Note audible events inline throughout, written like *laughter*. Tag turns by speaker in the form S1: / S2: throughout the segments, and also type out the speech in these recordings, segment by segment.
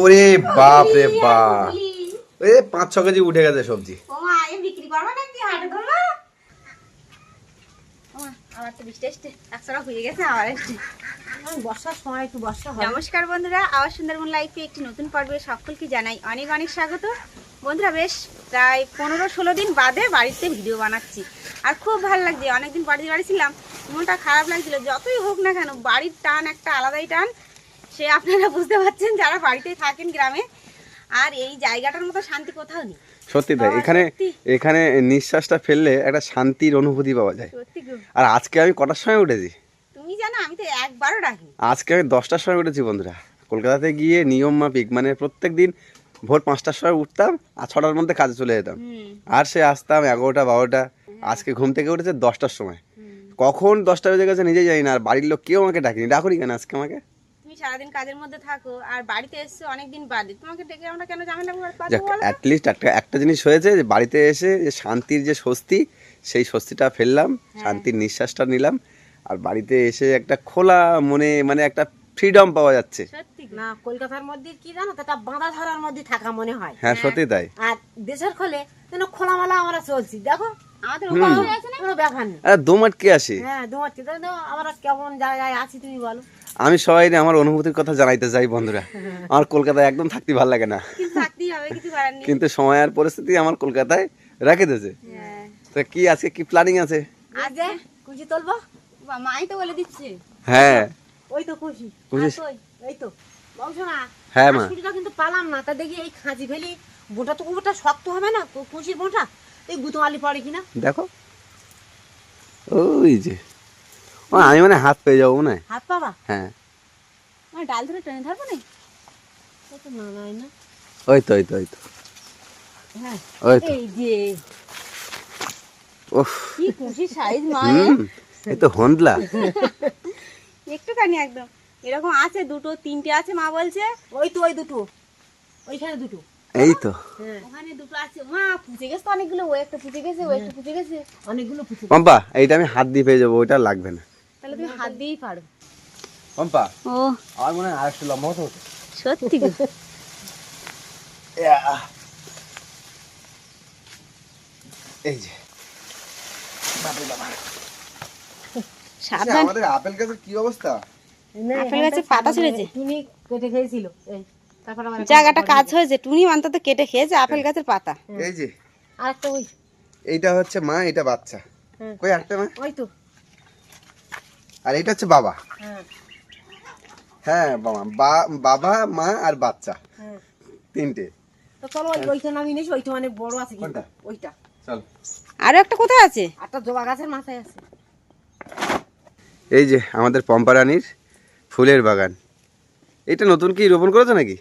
S1: ওরে বাপ রে বাপ। এ পাঁচ ছ কেজি উঠে গেছে সবজি।
S2: নমস্কার বন্ধুরা আবার সুন্দরবন লাইফে একটি নতুন পর্বে সকলকে জানাই অনেক অনেক স্বাগত। বন্ধুরা বেশ প্রায় পনেরো ষোলো দিন বাদে বাড়িতে ভিডিও বানাচ্ছি। আর খুব ভালো লাগছে অনেকদিন বাড়িতে বাড়ি ছিলাম মনটা খারাপ লাগছিল। যতই হোক না কেন বাড়ির টান একটা আলাদাই টান। সে আপনারা বুঝতে পারছেন যারা বাড়িতে থাকেন গ্রামে আর এই জায়গাটার মতো শান্তি কোথাও নেই।
S1: সত্যি তাই। এখানে এখানে নিঃশ্বাসটা ফেললে একটা শান্তির অনুভূতি পাওয়া যায়। আর আজকে আমি কটার সময় উঠেছি?
S2: তুমি জানো আমি তো একবারও ডাকি
S1: আজকে আমি দশটার সময় উঠেছি বন্ধুরা। কলকাতাতে গিয়ে নিয়ম মাফিক মানে প্রত্যেক দিন ভোর পাঁচটার সময় উঠতাম আর ছটার মধ্যে কাজে চলে যেতাম। আর সে আসতাম এগারোটা বারোটা। আজকে ঘুম থেকে উঠেছে দশটার সময়। কখন দশটা বেজে গেছে নিজেই জানি না আর বাড়ির লোক কেউ আমাকে ডাকেনি। ডাকুনি কেন আজকে আমাকে?
S2: সারাদিন কাজের মধ্যে থাকো আর বাড়িতে এসছো অনেকদিন বাদে। তোমাকে ডেকে আমরা কেন ঝামেলা
S1: অ্যাটলিস্ট একটা একটা জিনিস হয়েছে যে বাড়িতে এসে যে শান্তির যে স্বস্তি সেই স্বস্তিটা ফেললাম শান্তির নিঃশ্বাসটা নিলাম আর বাড়িতে এসে একটা খোলা মনে মানে একটা ফ্রিডম পাওয়া যাচ্ছে।
S2: সত্যি
S3: না কলকাতার মধ্যে কি জানো তো একটা বাঁধা ধরার মধ্যে থাকা মনে হয়।
S1: হ্যাঁ সত্যি তাই।
S3: আর দেশের খোলে যেন খোলামেলা আমরা চলছি দেখো?
S2: হয়ে
S3: হ্যাঁ
S1: আমি সবাই আমার অনুভূতির কথা জানাইতে চাই বন্ধুরা। *laughs* আমার কলকাতায় একদম থাকতে ভালো লাগে না।
S2: কিন্তু
S1: সময় আর পরিস্থিতি আমার কলকাতায় রেখে দিয়েছে।
S2: হ্যাঁ।
S1: তো কি আজকে কি প্ল্যানিং আছে?
S3: আজ যে কুচি তুলবো
S2: মাই তো বলে দিচ্ছে।
S1: হ্যাঁ।
S3: ওই তো তো।
S1: হ্যাঁ মা।
S3: কিন্তু পালাম না। তা দেখি এই খাঁচি ফেলি বোটা তো ওটা শক্ত হবে না? কুচির বোটা এই গুতোয়ালি পড়ে কিনা?
S1: দেখো। ওই যে। ও, আমি মানে হাত পেয়ে যাব না
S3: হাত পাবা?
S1: হ্যাঁ।
S2: ডাল ধরে টেনে ধরবো না
S3: ও তো না নাই না।
S1: ওই তো ওই তো ওই তো।
S3: হ্যাঁ
S1: ওই তো।
S3: এই যে।
S1: ওফ
S2: কি খুশি সাইজ মা
S1: তো *laughs*
S2: একটুখানি একদম। এরকম আছে দুটো তিনটে আছে মা বলছে।
S3: ওই তো ওই দুটো। ওইখানে দুটো।
S1: এই তো।
S3: হ্যাঁ
S2: ওখানে দুটো আছে। মা পুজে গেছে তো অনেকগুলো। ও একটা পুজে গেছে ও একটা পুজে গেছে।
S3: অনেকগুলো পুচু
S1: পম্পা এইটা আমি হাত দিয়ে পেয়ে যাব ওইটা লাগবে না।
S2: তাহলে তুমি হাত দিয়েই পারো।
S1: পম্পা
S2: ও।
S1: আমার মনে হয় আরেকটু লম্বা হতো
S2: সত্যি
S1: এই যে। আমাদের আপেল গাছের কি অবস্থা?
S2: আপেল গাছে পাতা ছিঁড়েছে?
S3: টুনি কেটে খেয়েছিল এই।
S2: জায়গাটা কাজ হয়েছে টুনি অন্তত কেটে খেয়েছে আপেল গাছের পাতা।
S1: এই যে।
S3: আর একটা ওই।
S1: এইটা হচ্ছে মা এটা বাচ্চা। কই একটা মা?
S3: ওই তো।
S1: আর এটা হচ্ছে বাবা।
S3: হ্যাঁ
S1: হ্যাঁ বাবা। বা- বাবা মা আর বাচ্চা।
S3: হ্যাঁ
S1: তিনটে।
S3: তো চলো ওই ওইটা নিস বড় আছে কিন্তু? ওইটা।
S1: চল।
S2: আরও একটা কোথায় আছে?
S3: একটা জবা গাছের মাথায় আছে।
S1: এই যে আমাদের পম্পারানির ফুলের বাগান। এটা নতুন কি রোপণ করেছ নাকি?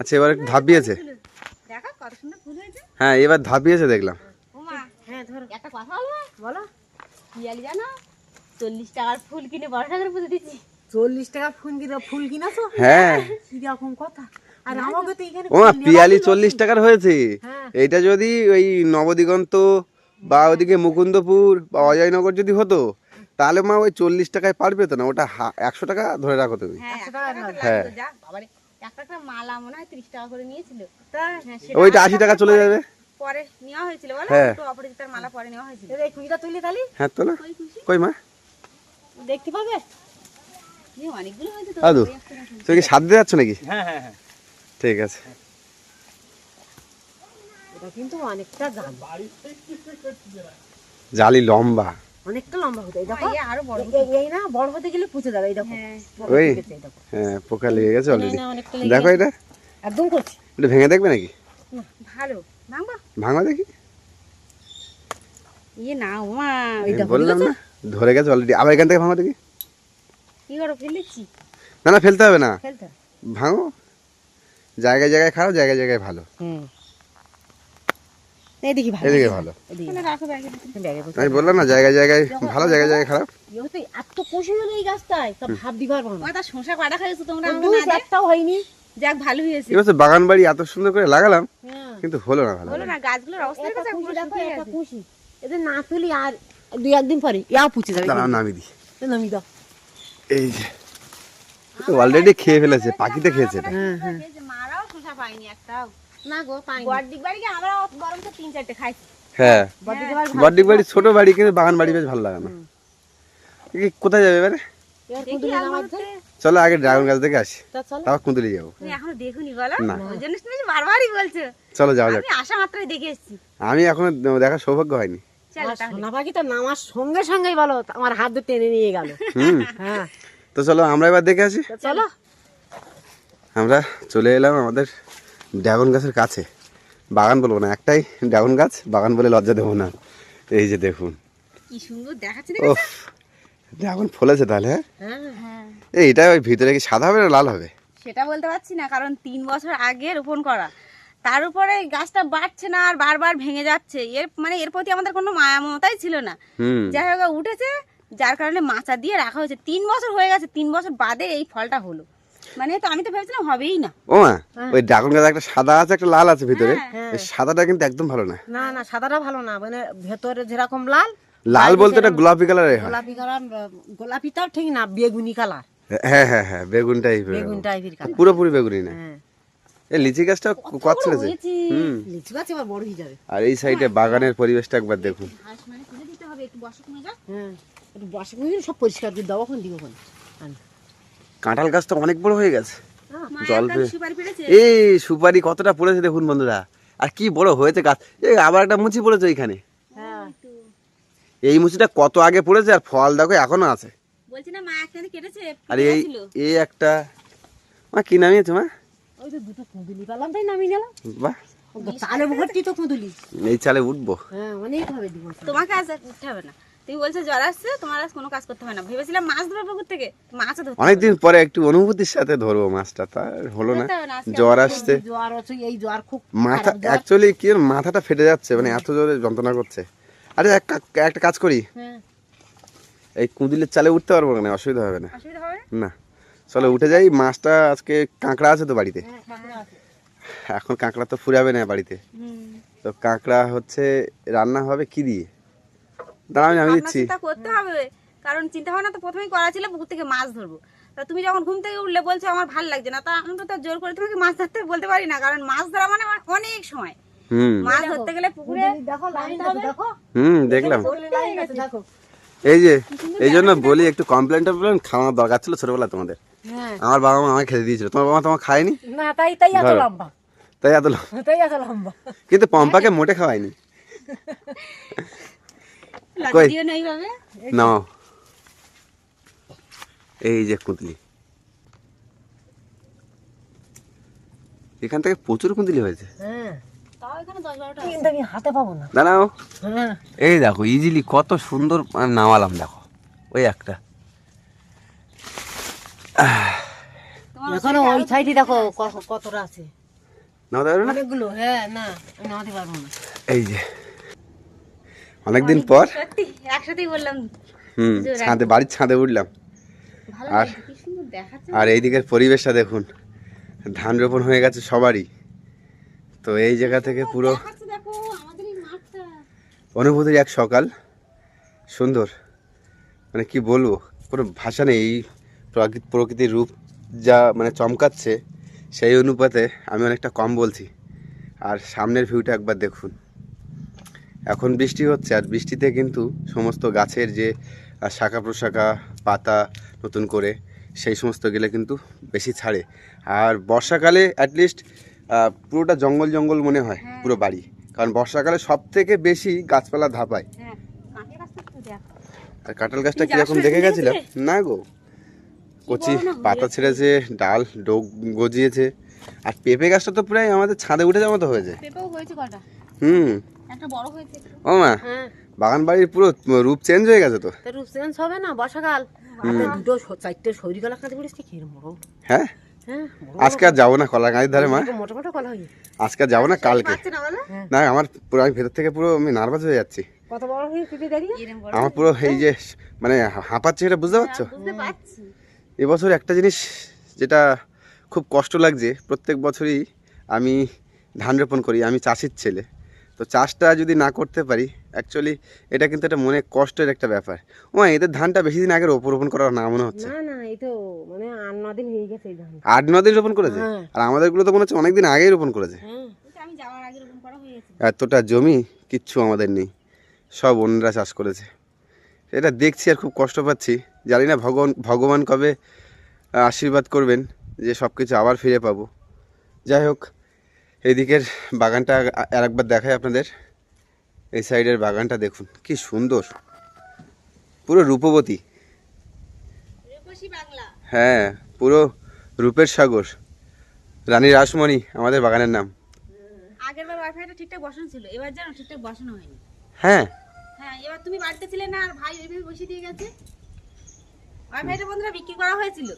S1: আচ্ছা এবার ধাপিয়েছে।
S2: দেখা কত সুন্দর ফুল হয়েছে।
S1: হ্যাঁ এবার ধাপিয়েছে দেখলাম।
S2: ওমা
S3: হ্যাঁ
S2: একটা কথা
S3: বলো।
S2: পিয়ালি জানো? চল্লিশ টাকার ফুল কিনে বড় টাকার পুজো দিচ্ছি।
S3: চল্লিশ টাকা ফুল কিনা ফুল কিনাছো?
S1: হ্যাঁ।
S3: কীরকম কথা? আর আমাকে তো এখানে
S1: ও মা
S3: ফুল নেওয়া
S1: পিয়ালি চল্লিশ টাকার হয়েছে।
S3: হ্যাঁ।
S1: এইটা যদি ওই নবদিগন্ত বা ওদিকে মুকুন্দপুর বা অজয়নগর যদি হতো তাহলে মা ওই চল্লিশ টাকায় পারবে তো না। ওটা হা- একশো টাকা ধরে রাখো তুমি।
S2: হ্যাঁ একটা একটা মালা মনে হয় ত্রিশ টাকা করে নিয়েছিল।
S3: তাই?
S2: হ্যাঁ
S1: ওইটা
S2: আশি
S1: টাকা চলে যাবে?
S2: পরে নেওয়া হয়েছিল বলো?
S1: হ্যাঁ।
S2: অপরাজিতার মালা পরে নেওয়া হয়েছিল।
S3: এই তুলি তাহলে?
S1: হ্যাঁ তো না কই মা?
S3: দেখতে পাবে?
S2: অনেকগুলো হয়েছে তো।
S1: তুমি কি যাচ্ছ নাকি?
S4: হ্যাঁ হ্যাঁ হ্যাঁ।
S1: ঠিক আছে।
S3: এটা কিন্তু অনেকটা জাল।
S1: জালি লম্বা।
S3: অনেকটা লম্বা হতে এই দেখো।
S2: আরও বড়
S3: এই- না বড় হতে গেলে পুঁছে যাবে এই দেখো।
S2: হ্যাঁ।
S1: ওই?
S3: হয়ে দেখো।
S1: হ্যাঁ পোকা লেগে গেছে অলরেডি দেখো এটা।
S3: একদম করছি।
S1: এটা ভেঙে দেখবে নাকি?
S2: ভালো। ভাঙবা?
S1: ভাঙা দেখি।
S2: ইয়ে না ওমা
S1: আমি বললাম না ধরে গেছে অলরেডি আবার এখান থেকে ভাঙো দেখি।
S2: কি করো ফেলেছি।
S1: না না ফেলতে হবে না।
S2: ফেলতে
S1: ভাঙো। জায়গায় জায়গায় খারাপ জায়গায় জায়গায় ভালো।
S3: হুম। এদিকে ভালো।
S1: এদিকে ভালো।
S3: এদিকে
S2: তাহলে রাখো ব্যাগের ভিতরে।
S3: ব্যাগে করছি
S1: আমি বললাম না জায়গায় জায়গায় ভালো জায়গায় জায়গায় খারাপ।
S3: এত কষে গেল এই গাছটায় তা ভাব দিবার পারব না।
S2: ওমা, কাটা খাইছো তোমরা
S3: ওই
S2: আমাকে
S3: দুই
S2: না
S3: একটাও হয়নি।
S2: যাক ভালো হয়েছে।
S1: এবছর বাগান বাড়ি এত সুন্দর করে লাগালাম
S3: হ্যাঁ।
S1: কিন্তু হলো না ভালো।
S2: না গাছগুলোর
S3: দেখো এদের না তুলি আর দুই একদিন পরে যাবে।
S1: দাঁড়াও নামি দিই।
S3: নামি দাও।
S1: এই যে অলরেডি খেয়ে ফেলেছে পাখিতে খেয়েছে এটা।
S3: হ্যাঁ, হ্যাঁ।
S2: মারাও পাইনি একটাও।
S3: না গো পাইনি।
S2: বড়দিক বাড়ি গিয়ে আমরা বরং তো তিন চারটে খাইছি
S1: হ্যাঁ।
S3: বড়দিকে বাড়ি
S1: ছোট বাড়ি কিন্তু বাগান বাড়ি বেশ ভালো লাগে না কোথায় যাবে এবারে। চলো আগে ড্রাগন গাছ দেখে আসি।
S3: তা
S1: কুঁদুলি যাব।
S2: তুমি দেখুনি বলো? ওই জন্য তুমি বারবারই বলছো।
S1: চলো যাওয়া যাক।
S2: আমি আসা মাত্রই দেখে এসেছি।
S1: আমি এখনও দেখার সৌভাগ্য হয়নি।
S3: তো নামার সঙ্গে সঙ্গেই বলো আমার হাত ধরে টেনে নিয়ে গেল।
S1: হুম।
S3: হ্যাঁ।
S1: তো চলো আমরা এবার দেখে আসি।
S3: চলো।
S1: আমরা চলে এলাম আমাদের ড্রাগন গাছের কাছে। বাগান বলব না একটাই ড্রাগন গাছ বাগান বলে লজ্জা দেবো না। এই যে দেখুন।
S2: কি সুন্দর দেখাচ্ছে
S1: ও ড্রাগন ফলেছে তাহলে হ্যাঁ?
S3: হ্যাঁ
S2: হ্যাঁ।
S1: এই এটা ওই ভিতরে কি সাদা হবে না লাল হবে?
S2: সেটা বলতে পারছি না কারণ তিন বছর আগে রোপণ করা। তার উপরে গাছটা বাড়ছে না আর বারবার ভেঙে যাচ্ছে। এর মানে এর প্রতি আমাদের কোনো মায়া মমতাই ছিল না। যাই হোক উঠেছে যার কারণে মাচা দিয়ে রাখা হয়েছে। তিন বছর হয়ে গেছে তিন বছর বাদে এই ফলটা হলো। মানে তো আমি তো ভেবেছিলাম হবেই না।
S1: ও মা ওই ড্রাগন গাছ একটা সাদা আছে একটা লাল আছে ভিতরে।
S3: হ্যাঁ।
S1: সাদাটা কিন্তু একদম ভালো না।
S3: না না সাদাটা ভালো না মানে ভেতরে যেরকম লাল
S1: লাল বলতে এটা গোলাপি কালারের হয়।
S3: গোলাপি কালার গোলাপিটাও ঠিক না বেগুনি কালার
S1: হ্যাঁ হ্যাঁ হ্যাঁ বেগুন টাইপের
S3: বেগুন টাইপের কালার
S1: পুরোপুরি বেগুনি না।
S3: হ্যাঁ।
S1: এই লিচি গাছটা কত ছেড়েছে হুম।
S3: লিচু গাছ এবার বড় হয়ে যাবে।
S1: আর এই সাইডে বাগানের পরিবেশটা একবার দেখুন।
S2: মানে দিতে হবে একটু বসে কমে যাক
S3: হ্যাঁ। একটু বসে সব পরিষ্কার করে দাও ওখানে।
S1: কাঁঠাল গাছটা অনেক বড় হয়ে গেছে।
S3: হ্যাঁ,
S1: জল পেয়ে- এই সুপারি কতটা পড়েছে দেখুন বন্ধুরা। আর কি বড় হয়েছে গাছ। এই আবার একটা মুচি পড়েছে এখানে
S3: হ্যাঁ।
S1: এই মুচিটা কত আগে পড়েছে আর ফল দেখো এখনও আছে। আর এই এই একটা। মা কি নামিয়েছে মা? বাহ। এই চালে উঠবো।
S3: হ্যাঁ অনেক হবে দিব।
S2: তোমাকে আজ উঠতে হবে না। তুমি বলছো জ্বর আসছে তোমার আজ কোনো কাজ করতে হবে না। ভেবেছিলাম মাছ ধরো পুকুর থেকে। মাছও ধরতে
S1: অনেকদিন পরে একটু অনুভূতির সাথে ধরবো মাছটা তার হলো না। জ্বর আসছে।
S3: জ্বর আছে এই জ্বর খুব
S1: মাথা অ্যাকচুয়ালি কি মাথাটা ফেটে যাচ্ছে মানে এত জোরে যন্ত্রণা করছে। আরে এক একটা কাজ করি।
S3: হ্যাঁ।
S1: এই কুঁদিলের চালে উঠতে পারব না অসুবিধা হবে না।
S2: না?
S1: চলো উঠে যাই। মাছটা আজকে কাঁকড়া আছে তো বাড়িতে?
S3: হ্যাঁ।
S1: এখন কাঁকড়া তো ফুরাবে না বাড়িতে। তো কাঁকড়া হচ্ছে রান্না হবে কি দিয়ে? দাঁড়াও আমি দিচ্ছি।
S2: চিন্তা করতে হবে। কারণ চিন্তা ভাবনা তো প্রথমেই করা ছিল পুকুর থেকে মাছ ধরবো। তা তুমি যখন ঘুম থেকে উঠলে বলছো আমার ভালো লাগছে না তা আমি তো জোর করে তোমাকে মাছ ধরতে বলতে পারি না কারণ মাছ ধরা মানে আমার অনেক সময়।
S1: হুম।
S2: মাছ ধরতে গেলে পুকুরে
S3: দেখো দেখো।
S1: হুম দেখলাম। এই যে এই জন্য বলি একটু কমপ্লেন টমপ্লেন খাওয়ানোর দরকার ছিল ছোটবেলা তোমাদের।
S3: হ্যাঁ।
S1: আমার বাবা মা আমাকে খেতে দিয়েছিল। তোমার বাবা মা তোমার খায়নি?
S3: না তাই তাই এত লম্বা।
S1: তাই এত লো-
S3: তাই এত লম্বা।
S1: কিন্তু পম্পাকে মোটে খাওয়াইনি *laughs* কই?
S2: দিও না এইভাবে
S1: নাও এই যে কুঁদলি। এখান থেকে প্রচুর কুঁদলি হয়েছে।
S3: হ্যাঁ।
S2: তাও এখানে দশ বারোটা
S3: কিন্তু আমি হাতে পাবো না।
S1: দাঁড়াও।
S3: হ্যাঁ।
S1: এই দেখো ইজিলি কত সুন্দর মানে নামালাম দেখো। ওই একটা।
S3: এখনও ওই সাইডে দেখো কতটা আছে।
S1: না?
S3: হ্যাঁ না নামাতে পারব না।
S1: এই যে। অনেকদিন পর।
S2: একসাথেই বললাম।
S1: হুম ছাদে বাড়ির ছাদে উঠলাম। আর- আর এই দিকের পরিবেশটা দেখুন ধান রোপণ হয়ে গেছে সবারই। তো এই জায়গা থেকে পুরো অনুভূতির এক সকাল সুন্দর। মানে কি বলব কোনো ভাষা নেই এই প্রাকৃত প্রকৃতির রূপ যা মানে চমকাচ্ছে সেই অনুপাতে আমি অনেকটা কম বলছি। আর সামনের ভিউটা একবার দেখুন। এখন বৃষ্টি হচ্ছে আর বৃষ্টিতে কিন্তু সমস্ত গাছের যে শাখা প্রশাখা পাতা নতুন করে সেই সমস্ত গেলে কিন্তু বেশি ছাড়ে। আর বর্ষাকালে অ্যাটলিস্ট পুরোটা জঙ্গল জঙ্গল মনে হয় পুরো বাড়ি। কারণ বর্ষাকালে সব থেকে বেশি গাছপালা ধাপায়।
S2: হ্যাঁ
S1: আর কাঁঠাল গাছটা
S2: যাওয়ার
S1: দেখে গেছিলাম?
S2: গেছিলে?
S1: না গো। কচি
S2: হয়ে
S1: পাতা ছেড়েছে ডাল ডোক গজিয়েছে। আর পেঁপে গাছটা তো প্রায় আমাদের ছাদে উঠে যাওয়ার মতো হয়েছে। হুম। ও মা
S3: হ্যাঁ।
S1: বাগান বাড়ির পুরো রূপ চেঞ্জ হয়ে গেছে তো?
S3: রূপ চেঞ্জ হবে না বর্ষাকাল। দুটো চারটে শরীর গলা কাঁদে পড়েছে কি
S1: হ্যাঁ?
S3: হ্যাঁ
S1: আজকে আর যাব না কলা গাঁয়ের ধারে মা।
S3: কলা হয়ে
S1: আজকে আর যাব না কালকে।
S2: না
S1: আমার পুরো আমি ভেতর থেকে পুরো আমি নার্ভাস হয়ে যাচ্ছি।
S3: হয়ে
S1: আমার পুরো এই যে মানে হাঁপাচ্ছে এটা বুঝতে পারছ? এবছর একটা জিনিস যেটা খুব কষ্ট লাগছে প্রত্যেক বছরই আমি ধান রোপণ করি আমি চাষির ছেলে। তো চাষটা যদি না করতে পারি অ্যাকচুয়ালি এটা কিন্তু একটা মনে কষ্টের একটা ব্যাপার। ও এদের ধানটা বেশি দিন আগে রোপ রোপণ করার না মনে হচ্ছে?
S3: না না এই তো মানে আট ন দিন হয়ে গেছে এই ধান।
S1: আট ন দিন রোপণ করেছে?
S3: হ্যাঁ।
S1: আর আমাদেরগুলো তো মনে হচ্ছে অনেকদিন আগেই রোপণ করেছে।
S3: হ্যাঁ।
S2: এটা আমি যাওয়ার আগে রোপণ করা গেছে।
S1: এতটা জমি কিচ্ছু আমাদের নেই। সব অন্যরা চাষ করেছে। এটা দেখছি আর খুব কষ্ট পাচ্ছি। জানি না ভগবান ভগবান কবে আশীর্বাদ করবেন যে সব কিছু আবার ফিরে পাবো। যাই হোক এইদিকের বাগানটা আর একবার দেখাই আপনাদের। এই সাইডের বাগানটা দেখুন কি সুন্দর। পুরো রূপবতী।
S2: বাংলা।
S1: হ্যাঁ পুরো রূপের সাগর। রানী রাসমণি আমাদের বাগানের নাম।
S2: আগের বার ওয়াইফাইটা ঠিকঠাক বসানো ছিল এবার যেন ঠিকঠাক বসানো হয়নি।
S1: হ্যাঁ।
S2: হ্যাঁ এবার তুমি বাড়িতে ছিলে না আর ভাই ওইভাবে বসিয়ে দিয়ে গেছে। ওয়াইফাইটা বন্ধুরা বিক্রি করা হয়েছিল।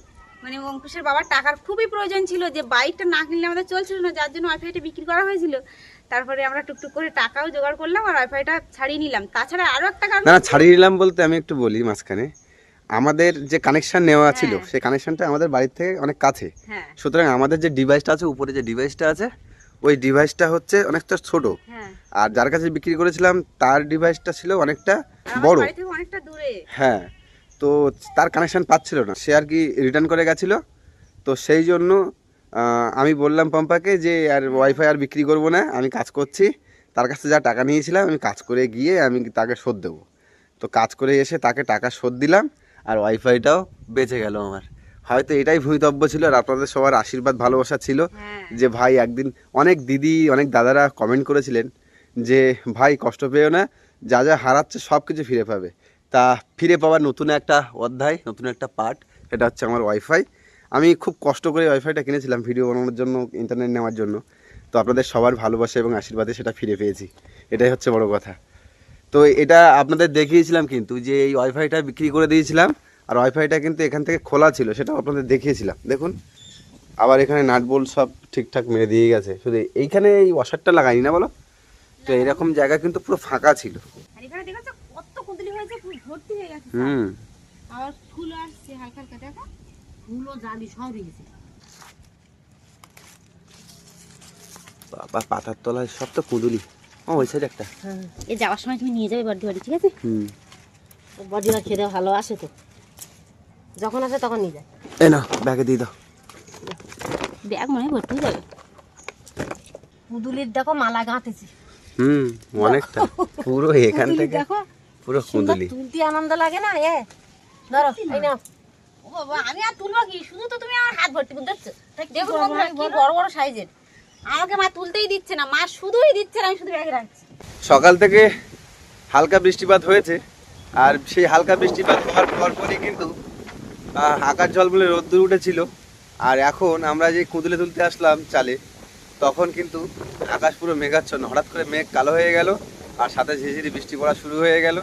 S2: মানে অঙ্কুশের বাবার টাকার খুবই প্রয়োজন ছিল যে বাইকটা না কিনলে আমাদের চলছিল না যার জন্য ওয়াইফাইটা বিক্রি করা হয়েছিল। তারপরে আমরা টুকটুক করে টাকাও জোগাড় করলাম আর ওয়াইফাইটা ছাড়িয়ে নিলাম। তাছাড়া আরও একটা কারণ
S1: না ছাড়িয়ে নিলাম বলতে আমি একটু বলি মাঝখানে। আমাদের যে কানেকশন নেওয়া ছিল
S2: হ্যাঁ।
S1: সেই কানেকশনটা আমাদের বাড়ির থেকে অনেক কাছে।
S2: হ্যাঁ।
S1: সুতরাং আমাদের যে ডিভাইসটা আছে উপরে যে ডিভাইসটা আছে ওই ডিভাইসটা হচ্ছে অনেকটা ছোট।
S2: হ্যাঁ।
S1: আর যার কাছে বিক্রি করেছিলাম তার ডিভাইসটা ছিল অনেকটা বড়।
S2: বাড়ি অনেকটা দূরে।
S1: হ্যাঁ। তো তার কানেকশান পাচ্ছিল না। সে আর কি রিটার্ন করে গেছিল। তো সেই জন্য আমি বললাম পম্পাকে যে আর ওয়াইফাই আর বিক্রি করব না আমি কাজ করছি। তার কাছে যা টাকা নিয়েছিলাম আমি কাজ করে গিয়ে আমি তাকে শোধ দেবো। তো কাজ করে এসে তাকে টাকা শোধ দিলাম আর ওয়াইফাইটাও বেঁচে গেল আমার। হয়তো এটাই ভূমিতব্য ছিল আর আপনাদের সবার আশীর্বাদ ভালোবাসা ছিল
S2: হ্যাঁ।
S1: যে ভাই একদিন অনেক দিদি অনেক দাদারা কমেন্ট করেছিলেন যে ভাই কষ্ট পেও না যা যা হারাচ্ছে সব কিছু ফিরে পাবে। তা ফিরে পাওয়ার নতুন একটা অধ্যায়, নতুন একটা পার্ট এটা হচ্ছে আমার ওয়াইফাই আমি খুব কষ্ট করে ওয়াইফাইটা কিনেছিলাম ভিডিও বানানোর জন্য ইন্টারনেট নেওয়ার জন্য। তো আপনাদের সবার ভালোবাসা এবং আশীর্বাদে সেটা ফিরে পেয়েছি। এটাই হচ্ছে বড় কথা। তো এটা আপনাদের দেখিয়েছিলাম কিন্তু যে এই ওয়াইফাইটা বিক্রি করে দিয়েছিলাম, আর ওয়াইফাইটা কিন্তু এখান থেকে খোলা ছিল, সেটাও আপনাদের দেখিয়েছিলাম। দেখুন, আবার এখানে নাট বোল্ট সব ঠিকঠাক মেরে দিয়ে গেছে। শুধু এইখানে এই ওয়াশারটা লাগাইনি না বলো? তো এরকম জায়গা কিন্তু পুরো ফাঁকা ছিল
S2: আর এখানে দেখেছ কত কুঁদলি হয়েছে ভর্তি হয়ে গেছে
S1: হুম।
S2: আবার ফুল আসছে হালকা হালকা দেখো
S3: ফুলও জালি সব গেছে
S1: বাবা পাতার তলায় সব তো কুঁদুলি। ও ওই সাইড একটা।
S3: হ্যাঁ।
S2: এ যাওয়ার সময় তুমি নিয়ে যাবে বাড়ি বাড়ি ঠিক আছে?
S1: হুম।
S3: বডিরা খেতে ভালো আসে তো। যখন আসে তখন নিয়ে যায়।
S1: এই না ব্যাগে দিয়ে দাও।
S2: ব্যাগ মনে হয় ভর্তি যাবে।
S3: কুদুলির দেখো মালা গাঁথেছি।
S1: হুম অনেকটা। পুরো এখান থেকে।
S3: দেখো
S1: পুরো কুঁদুলি
S3: তুলতে আনন্দ লাগে না? এ ধরো এই নাও।
S2: ও বাবা আমি আর তুলবো কি? শুধু তো তুমি আমার হাত ভর্তি দেখছ দেখুন
S3: বড়
S2: বন্ধুরা,
S3: বড়
S2: কি বড় বড় সাইজের। আমাকে মা তুলতেই দিচ্ছে না মা শুধুই দিচ্ছে না আমি শুধু ব্যাগে রাখছি।
S1: সকাল থেকে হালকা বৃষ্টিপাত হয়েছে আর সেই হালকা বৃষ্টিপাত হওয়ার পর পরই কিন্তু আকাশ জল বলে রোদ্দুর উঠেছিল আর এখন আমরা যে কুঁদলে তুলতে আসলাম চালে তখন কিন্তু আকাশ পুরো মেঘাচ্ছন্ন। হঠাৎ করে মেঘ কালো হয়ে গেল আর সাথে ঝিঝিরি বৃষ্টি পড়া শুরু হয়ে গেল।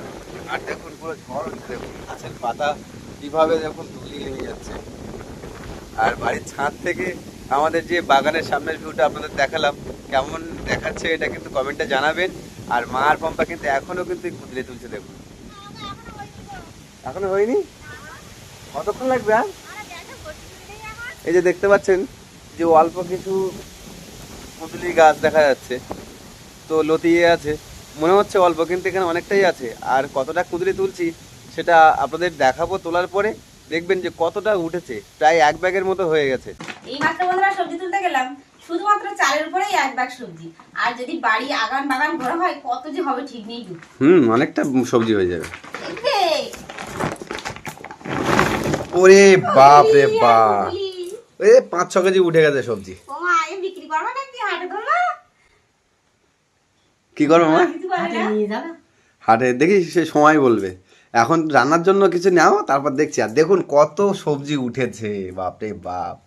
S1: আর দেখুন পুরো ঝড় হচ্ছে, দেখুন, গাছের পাতা কীভাবে দেখুন তুলি হয়ে যাচ্ছে। আর বাড়ির ছাদ থেকে আমাদের যে বাগানের সামনের ভিউটা আপনাদের দেখালাম, কেমন দেখাচ্ছে এটা কিন্তু কমেন্টে জানাবেন। আর মা আর পম্পা কিন্তু এখনও কিন্তু কুদলে তুলছে, দেখুন। এখনও হয়নি? কতক্ষণ লাগবে আর? এই যে দেখতে পাচ্ছেন যে অল্প কিছু কুদলি গাছ দেখা যাচ্ছে। তো লতিয়ে আছে। মনে হচ্ছে অল্প কিন্তু এখানে অনেকটাই আছে। আর কতটা কুদলি তুলছি সেটা আপনাদের দেখাবো তোলার পরে। দেখবেন যে কতটা উঠেছে প্রায় এক ব্যাগের মতো হয়ে গেছে।
S2: এই মাত্র বন্ধুরা সবজি তুলতে গেলাম। শুধুমাত্র চালের উপরেই এক ব্যাগ সবজি। আর যদি বাড়ি আগান বাগান ঘোরা হয় কত যে হবে ঠিক নেই
S1: হুম অনেকটা সবজি হয়ে যাবে। ওরে বাপ রে বাপ। এ পাঁচ ছ কেজি উঠে গেছে সবজি।
S2: তোমা এ বিক্রি করবা নাকি? হাটে ধরবা?
S1: কি করব মা?
S3: হাটে
S1: দেখি সে সময় বলবে। এখন রান্নার জন্য কিছু নাও তারপর দেখছি। আর দেখুন কত সবজি উঠেছে বাপ রে বাপ।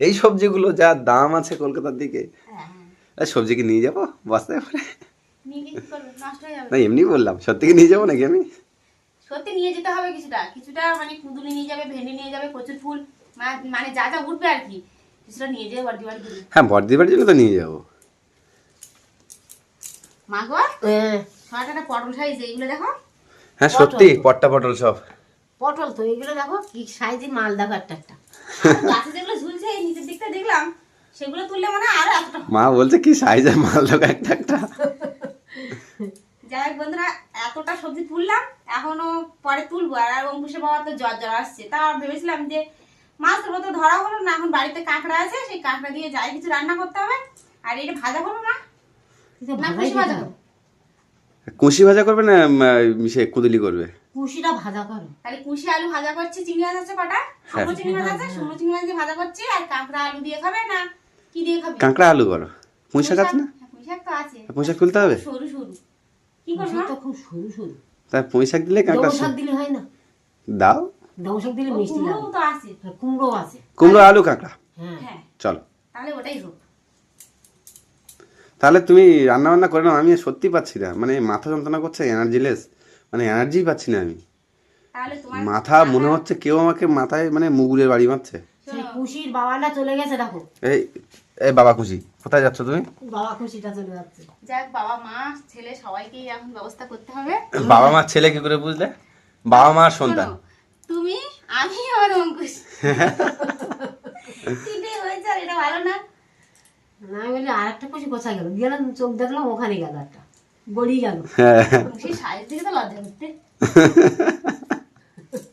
S1: এই সবজিগুলো যা দাম আছে কলকাতার দিকে
S2: হ্যাঁ,
S1: সবজি কি নিয়ে যাব বস্তায় করে? না এমনি বললাম সত্যি কি নিয়ে যাব নাকি আমি?
S2: সত্যি নিয়ে যেতে হবে কিছুটা। কিছুটা মানে কুঁদুলি নিয়ে যাবে ভেন্ডি নিয়ে যাবে কচুর ফুল। মানে যা যা উঠবে আর কি কিছুটা নিয়ে যাবে বাড়ি বাড়ি
S1: হ্যাঁ বর্দি বাড়ির জন্য তো নিয়ে যাব।
S3: হ্যাঁ।
S2: একটা পটল সাইজ এইগুলো দেখো।
S1: হ্যাঁ সত্যি পট্টা পটল সব।
S3: পটল তো এগুলো দেখো কি সাইজের মাল দেখো একটা। একটা
S2: আর গাছে যেগুলো ঝুলছে এই নিচের দিকটা দেখলাম সেগুলো তুললে মনে হয় আরও এতটা
S1: মা বলছে কি সাইজের মাল দেখো একটা? একটা
S2: যাই হোক বন্ধুরা এতটা সবজি তুললাম এখনও পরে তুলবো। আর অঙ্কুশের বাবা তো জ্বর জ্বর আসছে। তা ভেবেছিলাম যে মাছ ধরবো তো ধরা হলো না এখন বাড়িতে কাঁকড়া আছে সেই কাঁকড়া দিয়ে যাই কিছু রান্না করতে হবে। আর এটা ভাজা করব না কুশি ভাজা করব
S1: কুশি ভাজা করবে না সে কুদলি করবে?
S3: কুশিটা ভাজা করো।
S2: তাহলে কুশি আলু ভাজা করছি চিংড়ি মাছ আছে কটা? শুকনো চিংড়ি মাছ আছে শুকনো চিংড়ি মাছ দিয়ে ভাজা করছি আর কাঁকড়া আলু দিয়ে খাবে না? কি দিয়ে খাবে?
S1: কাঁকড়া আলু করো। পুঁই শাক আছে না?
S2: হ্যাঁ, পুঁই শাক তো আছে।
S1: পুঁই শাক তুলতে হবে?
S2: সরু সরু। কি করব?
S3: তো খুব সরু সরু।
S1: তা পুঁই শাক দিলে কাঁকড়া
S3: শাক দিলে হয় না।
S1: দাও।
S3: ডবল শাক দিলে মিষ্টি
S2: কুমড়ো
S3: লাগে।
S2: তো আছে।
S3: কুমড়ো আছে।
S1: কুমড়ো আলু কাঁকড়া।
S3: হ্যাঁ।
S2: হ্যাঁ।
S1: চলো।
S2: তাহলে ওটাই হোক।
S1: তাহলে তুমি রান্না বান্না করে নাও আমি সত্যি পাচ্ছি না। মানে মাথা যন্ত্রণা করছে এনার্জি লেস মানে এনার্জি পাচ্ছি না আমি। মাথা মনে হচ্ছে কেউ আমাকে মাথায় মানে মুগুরের বাড়ি মারছে।
S3: সেই বাবাটা চলে গেছে দেখো।
S1: এই এই বাবা খুশি কোথায় যাচ্ছ তুমি?
S3: বাবা খুশিটা চলে যাচ্ছে।
S2: যাক বাবা মা ছেলে সবাইকেই এখন ব্যবস্থা করতে হবে।
S1: বাবা মার ছেলে কি করে বুঝলে? বাবা মার সন্তান।
S2: তুমি আমি আমার অঙ্কুশ *laughs* হয়েছে এটা ভালো না।
S3: না বলি আর একটা কুশি কোথায় গেল। গেলাম চোখ দেখলাম ওখানে গেল একটা। গড়িয়ে গেল।
S1: হ্যাঁ।
S2: সাইজ থেকে তো লজ্জা করতে। *laughs*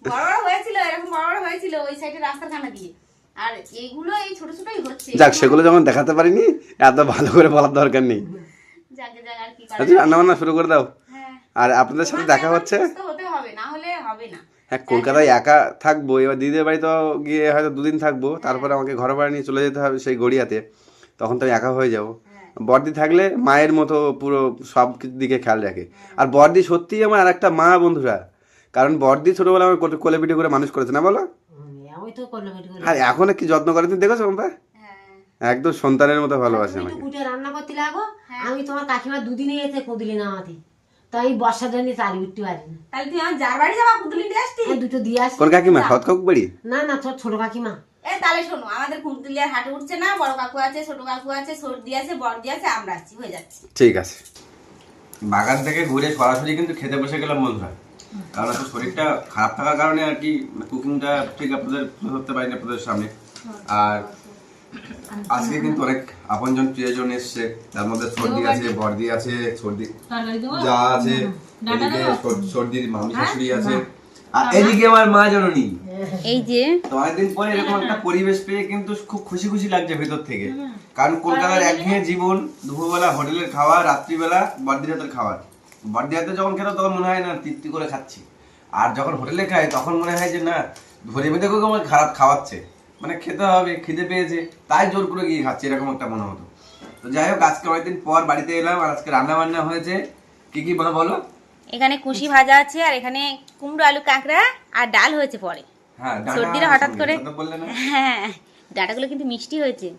S2: বড় বড় হয়েছিল এরকম বড় বড় হয়েছিল ওই সাইডে রাস্তার খানা দিয়ে। আর এইগুলো এই ছোট ছোটই হচ্ছে।
S1: যাক সেগুলো যখন দেখাতে পারিনি এত ভালো করে বলার দরকার নেই।
S2: যাকে যাক আর কি
S1: আচ্ছা রান্না বান্না শুরু করে দাও।
S2: হ্যাঁ।
S1: আর আপনাদের সাথে দেখা হচ্ছে?
S2: হতে হবে না হলে হবে না।
S1: হ্যাঁ কলকাতায় একা থাকব এবার দিদির বাড়ি তো গিয়ে হয়তো দুদিন থাকব তারপরে আমাকে ঘর ভাড়া নিয়ে চলে যেতে হবে সেই গড়িয়াতে। তখন তো আমি একা হয়ে যাব। বর্দি থাকলে মায়ের মতো পুরো সব দিকে খেয়াল রাখে। আর বর্দি সত্যিই আমার আর একটা মা বন্ধুরা। কারণ বর্দি ছোটবেলা আমার কোলে- কোলে পিঠে করে মানুষ করেছে না বলো? আর এখন কি যত্ন করে তুমি দেখেছ তোমরা
S2: হ্যাঁ।
S1: একদম সন্তানের মতো ভালোবাসে আমাকে।
S3: কুটে রান্না করতে লাগো আমি তোমার কাকিমা দুদিনে এসে কুদলি নামাতে। তাই বর্ষার জন্য চালি উঠতে পারি না।
S2: তাহলে তুই আমার যার বাড়ি যাবা দিয়ে আসতি?
S3: দুটো দিয়ে আসি।
S1: কোন কাকিমা? সৎকাকু বাড়ি?
S3: না না তোর ছোট কাকিমা।
S2: এ তাহলে শোনো আমাদের কুতুলিয়ার হাটে উঠছে না বড় কাকু আছে ছোট কাকু আছে সর্দি আছে বড়দি আছে আমরা আছি হয়ে যাচ্ছে।
S1: ঠিক আছে। বাগান থেকে ঘুরে সরাসরি কিন্তু খেতে বসে গেলাম বন্ধুরা। কারণ একটু শরীরটা খারাপ থাকার কারণে আর কি কুকিংটা ঠিক আপনাদের ধরতে পারিনি আপনাদের সামনে। আর আজকে কিন্তু অনেক আপনজন প্রিয়জন এসছে তার মধ্যে সর্দি আছে বর্দি আছে সর্দি যা আছে এদিকে সর্দির মামি শাশুড়ি আছে। আর এদিকে আমার মা জননী।
S2: এই যে
S1: অনেকদিন পরে এরকম একটা পরিবেশ পেয়ে কিন্তু খুব খুশি খুশি লাগছে ভেতর থেকে। কারণ কলকাতার একঘেয়ে জীবন দুপুরবেলা হোটেলের খাওয়া রাত্রিবেলা খাবার যখন খেতো তখন মনে হয় না তৃপ্তি করে খাচ্ছি। আর যখন হোটেলে খাই তখন মনে হয় যে না ধরে বেঁধে করে আমার খারাপ খাওয়াচ্ছে। মানে খেতে হবে খিদে পেয়েছে তাই জোর করে গিয়ে খাচ্ছি এরকম একটা মনে হতো তো যাই হোক আজকে অনেকদিন পর বাড়িতে এলাম আর আজকে রান্না বান্না হয়েছে। কি কি বলো বলো?
S2: এখানে কুশি ভাজা আছে আর এখানে কুমড়ো আলু কাঁকড়া আর ডাল হয়েছে পরে।
S1: হ্যাঁ ডাটা
S2: সর্দিরা হঠাৎ করে- হ্যাঁ ডাটাগুলো কিন্তু মিষ্টি হয়েছে।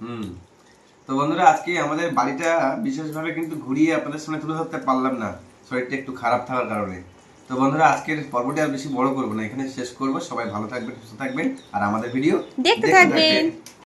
S1: তো বন্ধুরা আজকে আমাদের বাড়িটা বিশেষভাবে কিন্তু ঘুরিয়ে আপনাদের সামনে তুলে ধরতে পারলাম না। শরীরটা একটু খারাপ থাকার কারণে। তো বন্ধুরা আজকের পর্বটি আর বেশি বড় করব না। এখানে শেষ করব। সবাই ভালো থাকবেন সুস্থ থাকবেন। আর আমাদের ভিডিও
S2: দেখতে থাকবেন।